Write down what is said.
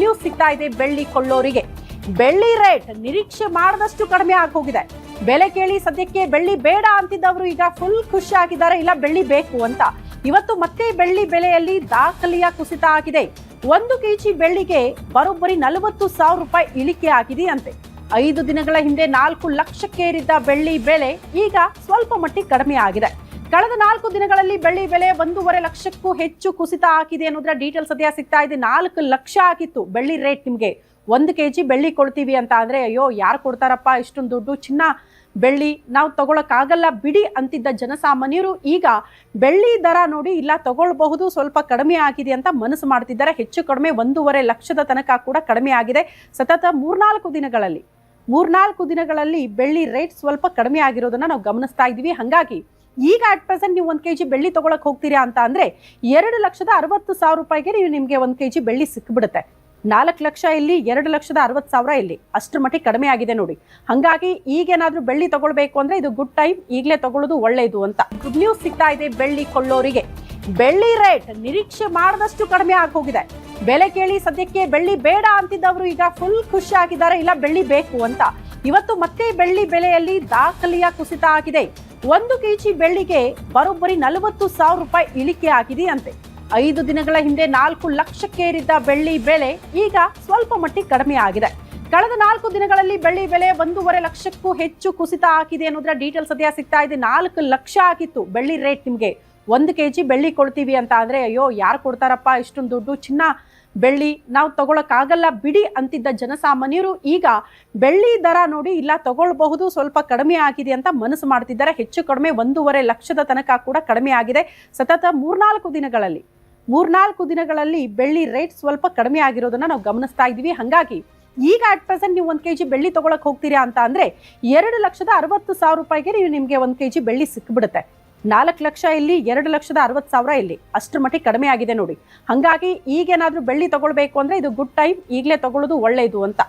News ಸಿಗ್ತಾ ಇದೆ ಬೆಳ್ಳಿ ಕೊಳ್ಳೋರಿಗೆ. ಬೆಳ್ಳಿ ರೇಟ್ ನಿರೀಕ್ಷೆ ಮಾಡದಷ್ಟು ಕಡಿಮೆ ಆಗೋಗಿದೆ. ಬೆಲೆ ಕೇಳಿ ಸದ್ಯಕ್ಕೆ ಬೆಳ್ಳಿ ಬೇಡ ಅಂತಿದ್ದವರು ಈಗ ಫುಲ್ ಖುಷಿ ಆಗಿದ್ದಾರೆ. ಇಲ್ಲ, ಬೆಳ್ಳಿ ಬೇಕು ಅಂತ. ಇವತ್ತು ಮತ್ತೆ ಬೆಳ್ಳಿ ಬೆಲೆಯಲ್ಲಿ ದಾಖಲೆಯ ಕುಸಿತ ಆಗಿದೆ. ಒಂದು ಕೆಜಿ ಬೆಳ್ಳಿಗೆ ಬರೋಬ್ಬರಿ ನಲವತ್ತು ಸಾವಿರ ರೂಪಾಯಿ ಇಳಿಕೆ ಆಗಿದೆ ಅಂತೆ ಐದು ದಿನಗಳ ಹಿಂದೆ ನಾಲ್ಕು ಲಕ್ಷಕ್ಕೇರಿದ್ದ ಬೆಳ್ಳಿ ಬೆಲೆ ಈಗ ಸ್ವಲ್ಪ ಮಟ್ಟಿಗೆ ಕಡಿಮೆ ಆಗಿದೆ. ಕಳೆದ ನಾಲ್ಕು ದಿನಗಳಲ್ಲಿ ಬೆಳ್ಳಿ ಬೆಲೆ ಒಂದೂವರೆ ಲಕ್ಷಕ್ಕೂ ಹೆಚ್ಚು ಕುಸಿತ ಹಾಕಿದೆ ಅನ್ನೋದ್ರ ಡೀಟೇಲ್ಸ್ ಸದ್ಯ ಸಿಗ್ತಾ ಇದೆ. ನಾಲ್ಕು ಲಕ್ಷ ಆಗಿತ್ತು ಬೆಳ್ಳಿ ರೇಟ್ ನಿಮಗೆ. ಒಂದು ಕೆ ಜಿ ಬೆಳ್ಳಿ ಕೊಡ್ತೀವಿ ಅಂತ ಅಂದ್ರೆ ಅಯ್ಯೋ, ಯಾರು ಕೊಡ್ತಾರಪ್ಪ ಇಷ್ಟೊಂದು ದುಡ್ಡು? ಚಿನ್ನ ಬೆಳ್ಳಿ ನಾವು ತಗೊಳಕ್ಕಾಗಲ್ಲ ಬಿಡಿ ಅಂತಿದ್ದ ಜನಸಾಮಾನ್ಯರು ಈಗ ಬೆಳ್ಳಿ ದರ ನೋಡಿ ಇಲ್ಲ ತಗೊಳ್ಬಹುದು, ಸ್ವಲ್ಪ ಕಡಿಮೆ ಆಗಿದೆ ಅಂತ ಮನಸ್ಸು ಮಾಡ್ತಿದ್ದಾರೆ. ಹೆಚ್ಚು ಕಡಿಮೆ ಒಂದೂವರೆ ಲಕ್ಷದ ತನಕ ಕೂಡ ಕಡಿಮೆ ಆಗಿದೆ. ಸತತ ಮೂರ್ನಾಲ್ಕು ದಿನಗಳಲ್ಲಿ ಮೂರ್ನಾಲ್ಕು ದಿನಗಳಲ್ಲಿ ಬೆಳ್ಳಿ ರೇಟ್ ಸ್ವಲ್ಪ ಕಡಿಮೆ ಆಗಿರೋದನ್ನ ನಾವು ಗಮನಿಸ್ತಾ ಇದ್ದೀವಿ. ಹಾಗಾಗಿ ಈಗ ಅಟ್ ಪ್ರೆಸೆಂಟ್ ನೀವು ಒಂದು ಕೆ ಜಿ ಬೆಳ್ಳಿ ತೊಗೊಳಕ್ಕೆ ಹೋಗ್ತೀರಾ ಅಂತ ಅಂದರೆ ಎರಡು ಲಕ್ಷದ ಅರವತ್ತು ಸಾವಿರ ರೂಪಾಯಿಗೆ ನೀವು ನಿಮಗೆ ಒಂದು ಕೆ ಜಿ ಬೆಳ್ಳಿ ಸಿಕ್ಬಿಡುತ್ತೆ. ನಾಲ್ಕು ಲಕ್ಷ ಇಲ್ಲಿ, ಎರಡು ಲಕ್ಷದ ಅರವತ್ತು ಸಾವಿರ ಇಲ್ಲಿ. ಅಷ್ಟರ ಮಟ್ಟಿಗೆ ಕಡಿಮೆ ಆಗಿದೆ ನೋಡಿ. ಹಾಗಾಗಿ ಈಗೇನಾದರೂ ಬೆಳ್ಳಿ ತಗೊಳ್ಬೇಕು ಅಂದರೆ ಇದು ಗುಡ್ ಟೈಮ್ ಈಗಲೇ ತಗೊಳ್ಳೋದು ಒಳ್ಳೆಯದು ಅಂತ. ಗುಡ್ ನ್ಯೂಸ್ ಸಿಗ್ತಾ ಇದೆ ಬೆಳ್ಳಿ ಕೊಳ್ಳೋರಿಗೆ. ಬೆಳ್ಳಿ ರೇಟ್ ನಿರೀಕ್ಷೆ ಮಾಡದಷ್ಟು ಕಡಿಮೆ ಆಗಿ ಬೆಲೆ ಕೇಳಿ ಸದ್ಯಕ್ಕೆ ಬೆಳ್ಳಿ ಬೇಡ ಅಂತಿದ್ದವರು ಈಗ ಫುಲ್ ಖುಷಿ ಆಗಿದ್ದಾರೆ, ಇಲ್ಲ ಬೆಳ್ಳಿ ಬೇಕು ಅಂತ. ಇವತ್ತು ಮತ್ತೆ ಬೆಳ್ಳಿ ಬೆಲೆಯಲ್ಲಿ ದಾಖಲೆಯ ಕುಸಿತ ಆಗಿದೆ. ಒಂದು ಕೆಜಿ ಬೆಳ್ಳಿಗೆ ಬರೋಬ್ಬರಿ ನಲವತ್ತು ಸಾವಿರ ರೂಪಾಯಿ ಇಳಿಕೆ ಆಗಿದೆ ಅಂತೆ ಐದು ದಿನಗಳ ಹಿಂದೆ ನಾಲ್ಕು ಲಕ್ಷಕ್ಕೇರಿದ್ದ ಬೆಳ್ಳಿ ಬೆಲೆ ಈಗ ಸ್ವಲ್ಪ ಮಟ್ಟಿಗೆ ಕಡಿಮೆ ಆಗಿದೆ. ಕಳೆದ ನಾಲ್ಕು ದಿನಗಳಲ್ಲಿ ಬೆಳ್ಳಿ ಬೆಲೆ ಒಂದೂವರೆ ಲಕ್ಷಕ್ಕೂ ಹೆಚ್ಚು ಕುಸಿತ ಆಗಿದೆ ಅನ್ನೋದ್ರ ಡೀಟೇಲ್ಸ್ ಸದ್ಯ ಸಿಗ್ತಾ ಇದೆ. ನಾಲ್ಕು ಲಕ್ಷ ಆಗಿತ್ತು ಬೆಳ್ಳಿ ರೇಟ್ ನಿಮಗೆ. ಒಂದು ಕೆ ಜಿ ಬೆಳ್ಳಿ ಕೊಡ್ತೀವಿ ಅಂತ ಅಂದರೆ ಅಯ್ಯೋ, ಯಾರು ಕೊಡ್ತಾರಪ್ಪ? ಇಷ್ಟೊಂದು ದುಡ್ಡು, ಚಿನ್ನ ಬೆಳ್ಳಿ, ನಾವು ತಗೊಳಕ್ಕಾಗಲ್ಲ ಬಿಡಿ ಅಂತಿದ್ದ ಜನಸಾಮಾನ್ಯರು ಈಗ ಬೆಳ್ಳಿ ದರ ನೋಡಿ ಇಲ್ಲ ತಗೊಳ್ಬಹುದು, ಸ್ವಲ್ಪ ಕಡಿಮೆ ಆಗಿದೆ ಅಂತ ಮನಸ್ಸು ಮಾಡ್ತಿದ್ದಾರೆ. ಹೆಚ್ಚು ಕಡಿಮೆ ಒಂದೂವರೆ ಲಕ್ಷದ ತನಕ ಕೂಡ ಕಡಿಮೆ ಆಗಿದೆ. ಸತತ ಮೂರ್ನಾಲ್ಕು ದಿನಗಳಲ್ಲಿ ಮೂರ್ನಾಲ್ಕು ದಿನಗಳಲ್ಲಿ ಬೆಳ್ಳಿ ರೇಟ್ ಸ್ವಲ್ಪ ಕಡಿಮೆ ಆಗಿರೋದನ್ನ ನಾವು ಗಮನಿಸ್ತಾ ಇದ್ದೀವಿ. ಹಾಗಾಗಿ ಈಗ ಅಟ್ ಪ್ರೆಸೆಂಟ್ ನೀವು ಒಂದು ಕೆ ಜಿ ಬೆಳ್ಳಿ ತಗೊಳಕ್ ಹೋಗ್ತೀರಾ ಅಂತ ಅಂದ್ರೆ ಎರಡು ಲಕ್ಷದ ಅರವತ್ತು ಸಾವಿರ ರೂಪಾಯಿಗೆ ನೀವು ನಿಮಗೆ ಒಂದು ಕೆ ಜಿ ಬೆಳ್ಳಿ ಸಿಕ್ಬಿಡುತ್ತೆ. ನಾಲ್ಕು ಲಕ್ಷ ಇಲ್ಲಿ, ಎರಡು ಲಕ್ಷದ ಅರವತ್ತು ಸಾವಿರ ಇಲ್ಲಿ. ಅಷ್ಟರ ಮಟ್ಟಿಗೆ ಕಡಿಮೆ ಆಗಿದೆ ನೋಡಿ. ಹಾಗಾಗಿ ಈಗೇನಾದರೂ ಬೆಳ್ಳಿ ತಗೊಳ್ಬೇಕು ಅಂದ್ರೆ ಇದು ಗುಡ್ ಟೈಮ್ ಈಗಲೇ ತಗೊಳ್ಳೋದು ಒಳ್ಳೆಯದು ಅಂತ.